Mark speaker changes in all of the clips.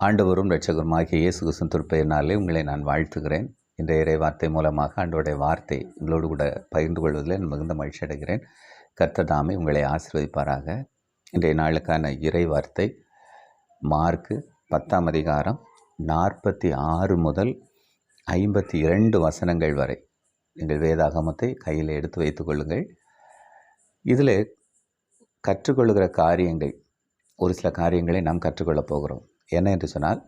Speaker 1: ஆண்டவரும் இரட்சகருமாகிய இயேசு கிறிஸ்துவின் திருப்பெயரினாலே உங்களை நான் வாழ்த்துகிறேன். இந்த இறை வார்த்தை மூலமாக ஆண்டோடைய வார்த்தை உங்களோடு கூட பகிர்ந்து கொள்வதில் நான் மிகுந்த மகிழ்ச்சி அடைகிறேன். கர்த்ததாமே உங்களை ஆசிர்வதிப்பாராக. இன்றைய நாளுக்கான இறை வார்த்தை மார்க்கு பத்தாம் அதிகாரம் நாற்பத்தி ஆறு முதல் ஐம்பத்தி இரண்டு வசனங்கள் வரை. நீங்கள் வேதாகமத்தை கையில் எடுத்து வைத்துக்கொள்ளுங்கள் இதில் கற்றுக்கொள்கிற காரியங்கள் ஒரு சில காரியங்களை நாம் கற்றுக்கொள்ளப் போகிறோம். என்ன என்று சொன்னால்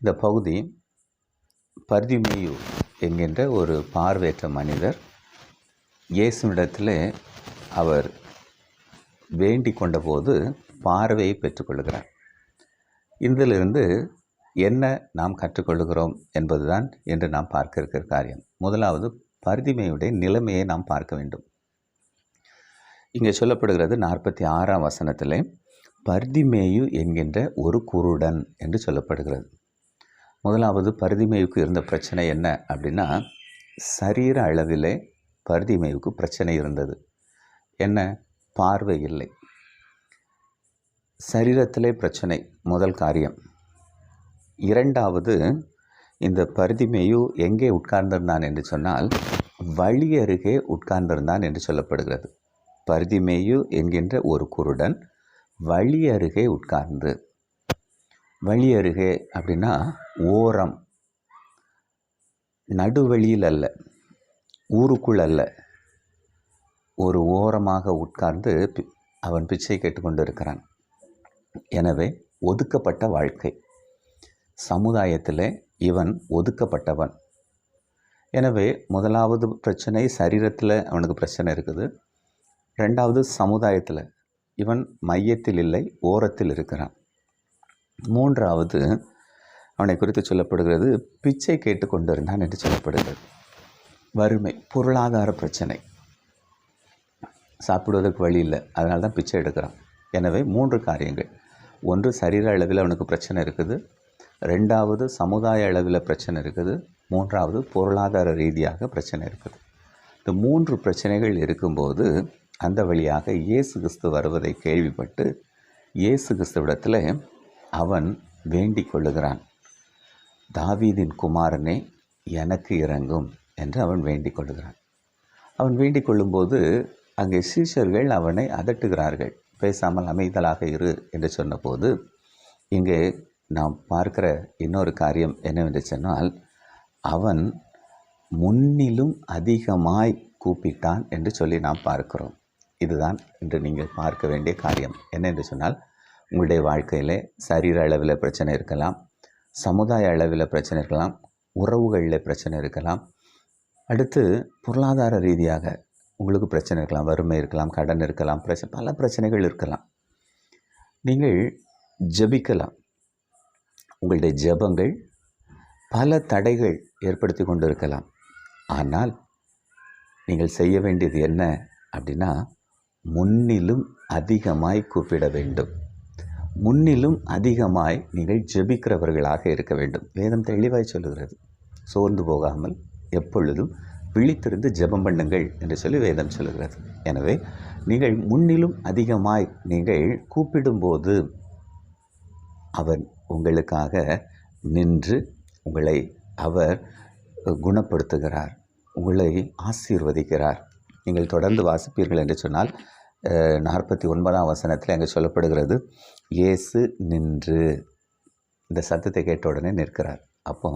Speaker 1: இந்த பகுதி பர்திமேயு என்கின்ற ஒரு பார்வையற்ற மனிதர் இயேசுவிடத்தில் அவர் வேண்டிக் கொண்டபோது பார்வையை பெற்றுக்கொள்கிறார். இதிலிருந்து என்ன நாம் கற்றுக்கொள்கிறோம் என்பதுதான் என்று நாம் பார்க்க இருக்கிற காரியம். முதலாவது பர்திமையுடைய நிலைமையை நாம் பார்க்க வேண்டும். இங்கே சொல்லப்படுகிறது நாற்பத்தி ஆறாம் வசனத்தில் பர்திமேயு என்கின்ற ஒரு குருடன் என்று சொல்லப்படுகிறது. முதலாவது பர்திமேயுக்கு இருந்த பிரச்சனை என்ன அப்படின்னா சரீர அளவிலே பர்திமேயுக்கு பிரச்சனை இருந்தது. என்ன? பார்வை இல்லை. சரீரத்திலே பிரச்சனை முதல் காரியம். இரண்டாவது இந்த பருதிமேயு எங்கே உட்கார்ந்திருந்தான் என்று சொன்னால் வழி அருகே உட்கார்ந்திருந்தான் என்று சொல்லப்படுகிறது. பருதிமேயு என்கின்ற ஒரு குருடன் வழி அருகே உட்கார்ந்து. வழி அருகே அப்படின்னா ஓரம். நடுவழியில் அல்ல ஊருக்குள் அல்ல. ஒரு ஓரமாக உட்கார்ந்து பி- அவன் பிச்சை கேட்டுக்கொண்டு இருக்கிறான் எனவே ஒதுக்கப்பட்ட வாழ்க்கை. சமுதாயத்தில் இவன் ஒதுக்கப்பட்டவன். எனவே முதலாவது பிரச்சனை சரீரத்தில் அவனுக்கு பிரச்சனை இருக்குது. ரெண்டாவது சமுதாயத்தில் இவன் மையத்தில் இல்லை ஓரத்தில் இருக்கிறான். மூன்றாவது அவனை குறித்து சொல்லப்படுகிறது பிச்சை கேட்டு கொண்டிருந்தான் என்று சொல்லப்படுகிறது. வறுமை பொருளாதார பிரச்சனை. சாப்பிடுவதற்கு வழி இல்லை அதனால தான் பிச்சை எடுக்கிறான். எனவே மூன்று காரியங்கள். ஒன்று சரீர அளவில் அவனுக்கு பிரச்சனை இருக்குது. ரெண்டாவது சமுதாய அளவில் பிரச்சனை இருக்குது. மூன்றாவது பொருளாதார ரீதியாக பிரச்சனை இருக்குது. இந்த மூன்று பிரச்சனைகள் இருக்கும்போது அந்த வழியாக இயேசு கிறிஸ்து வருவதை கேள்விப்பட்டு இயேசு கிறிஸ்துவிடத்தில் அவன் வேண்டிக் கொள்ளுகிறான். தாவீதின் குமாரனே எனக்கு இறங்கும் என்று அவன் வேண்டிக் கொள்ளுகிறான். அவன் வேண்டிக் கொள்ளும்போது அங்கே சீஷர்கள் அவனை அதட்டுகிறார்கள். பேசாமல் அமைதலாக இரு என்று சொன்னபோது இங்கே நாம் பார்க்கிற இன்னொரு காரியம் என்னவென்று சொன்னால் அவன் முன்னிலும் அதிகமாய் கூப்பிட்டான் என்று சொல்லி நாம் பார்க்கிறோம். இதுதான் இன்று நீங்கள் பார்க்க வேண்டிய காரியம். என்ன என்று சொன்னால் உங்களுடைய வாழ்க்கையில் சரீர அளவில் பிரச்சனை இருக்கலாம் சமுதாய அளவில் பிரச்சனை இருக்கலாம் உறவுகளில் பிரச்சனை இருக்கலாம். அடுத்து பொருளாதார ரீதியாக உங்களுக்கு பிரச்சனை இருக்கலாம் வறுமை இருக்கலாம் கடன் இருக்கலாம் பிரச்சனை பல பிரச்சனைகள் இருக்கலாம். நீங்கள் ஜபிக்கலாம். உங்களுடைய ஜெபங்கள் பல தடைகள் ஏற்படுத்தி கொண்டு இருக்கலாம் ஆனால் நீங்கள் செய்ய வேண்டியது என்ன அப்படின்னா முன்னிலும் அதிகமாய் கூப்பிட வேண்டும். முன்னிலும் அதிகமாய் நீங்கள் ஜெபிக்கிறவர்களாக இருக்க வேண்டும். வேதம் தெளிவாய் சொல்லுகிறது. சோர்ந்து போகாமல் எப்பொழுதும் விழித்திருந்து ஜெபம் பண்ணுங்கள் என்று சொல்லி வேதம் சொல்லுகிறது. எனவே நீங்கள் முன்னிலும் அதிகமாய் நீங்கள் கூப்பிடும்போது அவர் உங்களுக்காக நின்று உங்களை அவர் குணப்படுத்துகிறார் உங்களை ஆசீர்வதிக்கிறார். நீங்கள் தொடர்ந்து வாசிப்பீர்கள் என்று சொன்னால் நாற்பத்தி ஒன்பதாம் வசனத்தில் அங்கே சொல்லப்படுகிறது இயேசு நின்று. இந்த சத்தத்தை கேட்ட உடனே நிற்கிறார். அப்போ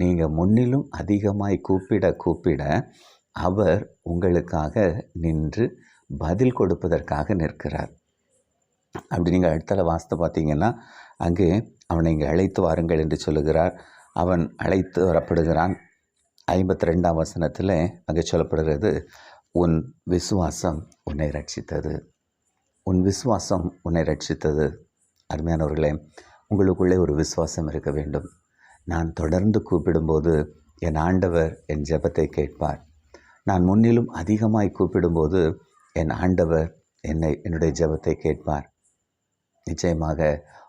Speaker 1: நீங்கள் முன்னிலும் அதிகமாய் கூப்பிட கூப்பிட அவர் உங்களுக்காக நின்று பதில் கொடுப்பதற்காக நிற்கிறார். அப்படி நீங்கள் அடுத்தல வாசத்தை பார்த்தீங்கன்னா அங்கே அவனை இங்கே அழைத்து வாருங்கள் என்று சொல்லுகிறார். அவன் அழைத்து வரப்படுகிறான். ஐம்பத்தி ரெண்டாம் வசனத்தில் அங்கே சொல்லப்படுகிறது உன் விசுவாசம் உன்னை ரட்சித்தது. உன் விசுவாசம் உன்னை ரட்சித்தது. அருமையானவர்களே உங்களுக்குள்ளே ஒரு விசுவாசம் இருக்க வேண்டும். நான் தொடர்ந்து கூப்பிடும்போது என் ஆண்டவர் என் ஜெபத்தை கேட்பார். நான் முன்னிலும் அதிகமாய் கூப்பிடும்போது என் ஆண்டவர் என்னை என்னுடைய ஜெபத்தை கேட்பார். நிச்சயமாக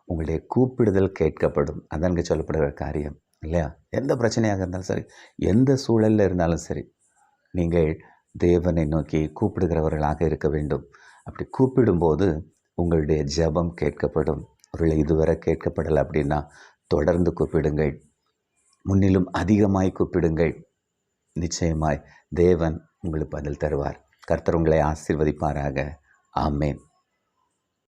Speaker 1: உங்களுடைய கூப்பிடுதல் கேட்கப்படும். அதான் சொல்லப்படுகிற காரியம் இல்லையா? எந்த பிரச்சனையாக இருந்தாலும் சரி எந்த சூழலில் இருந்தாலும் சரி நீங்கள் தேவனை நோக்கி கூப்பிடுகிறவர்களாக இருக்க வேண்டும். அப்படி கூப்பிடும்போது உங்களுடைய ஜெபம் கேட்கப்படும். ஒருவேளை இதுவரை கேட்கப்படலை அப்படின்னா தொடர்ந்து கூப்பிடுங்கள். முன்னிலும் அதிகமாய் கூப்பிடுங்கள். நிச்சயமாய் தேவன் உங்களுக்கு பதில் தருவார். கர்த்தர் உங்களை ஆசீர்வதிப்பாராக. ஆமேன்.